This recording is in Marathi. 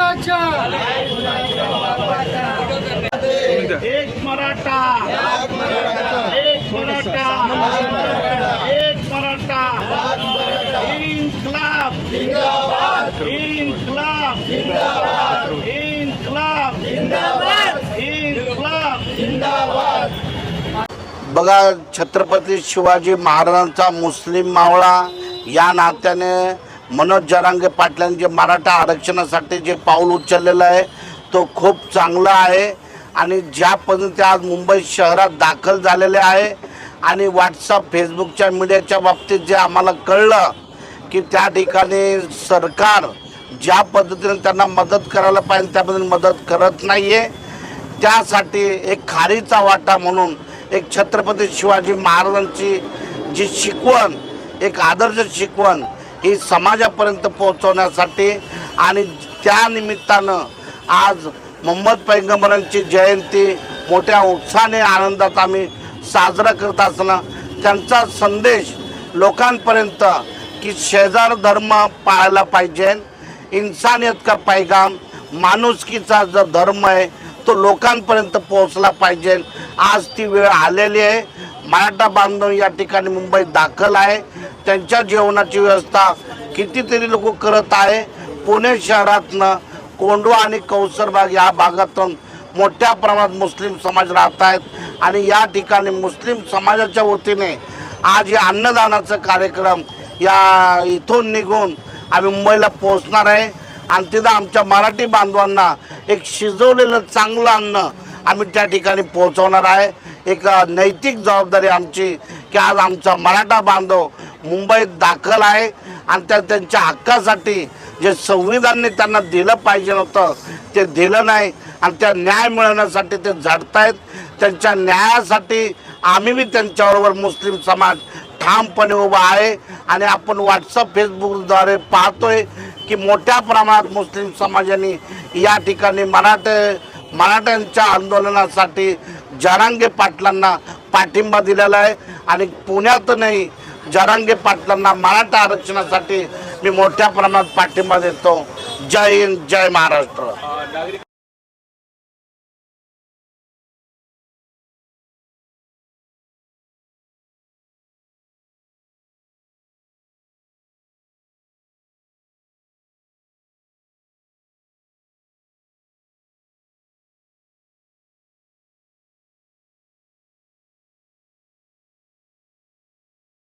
हक्काच्या एक मराठा. एक मराठा. एक मराठा. इन्कलाब. इन्कलाब. इन्कलाब. इन्कलाब. बघा छत्रपती शिवाजी महाराजांचा मुस्लिम मावळा या नात्याने मनोज जरांगे पाटलांनी जे मराठा आरक्षणासाठी जे पाऊल उचललेलं आहे तो खूप चांगला आहे. आणि ज्या पद्धतीने आज मुंबई शहरात दाखल झालेले आहे आणि व्हॉट्सअप फेसबुकच्या मीडियाच्या बाबतीत जे आम्हाला कळलं की त्या ठिकाणी सरकार ज्या पद्धतीने त्यांना मदत करायला पाहिजे त्या पद्धतीने मदत करत नाही आहे त्यासाठी एक खारीचा वाटा म्हणून एक छत्रपती शिवाजी महाराजांची जी शिकवण एक आदर्श शिकवण ही समाजापर्यंत पोहोचवण्यासाठी आणि त्या निमित्तानं आज मोहम्मद पैगंबरांची जयंती मोठ्या उत्साहाने आनंदात आम्ही साजरा करत असणं त्यांचा संदेश लोकांपर्यंत की शेजार धर्म पाळायला पाहिजे. इन्सानियत का पैगाम माणुसकीचा जो धर्म आहे तो लोकांपर्यंत पोहोचला पाहिजे. आज ती वेळ आलेली आहे. मराठा बांधव या ठिकाणी मुंबईत दाखल आहे. त्यांच्या जेवणाची व्यवस्था कितीतरी लोक करत आहे. पुणे शहरातनं कोंडवा आणि कौसरबाग या भागातून मोठ्या प्रमाणात मुस्लिम समाज राहत आहेत. आणि या ठिकाणी मुस्लिम समाजाच्या वतीने आज या अन्नदानाचा कार्यक्रम या इथून निघून आम्ही मुंबईला पोहोचणार आहे. आणि तिथं आमच्या मराठी बांधवांना एक शिजवलेलं चांगलं अन्न आम्ही त्या ठिकाणी पोहोचवणार आहे. एक नैतिक जबाबदारी आमची की आज आमचा मराठा बांधव मुंबईत दाखल आहे आणि त्या त्यांच्या हक्कासाठी जे संविधानने त्यांना दिलं पाहिजे नव्हतं ते दिलं नाही आणि त्या न्याय मिळवण्यासाठी ते झडतायत. त्यांच्या न्यायासाठी आम्ही बी त्यांच्याबरोबर मुस्लिम समाज ठामपणे उभा आहे आणि आपण व्हॉट्सअप फेसबुकद्वारे पाहतोय की मोठ्या प्रमाणात मुस्लिम समाजाने या ठिकाणी मराठे मराठ्यांच्या आंदोलनासाठी जरांगे पाटलांना पाठिंबा दिलेला आहे. आणि पुण्यात नाही जरांगे पाटलांना मराठा आरक्षणासाठी मी मोठ्या प्रमाणात पाठिंबा देतो. जय हिंद जय महाराष्ट्र.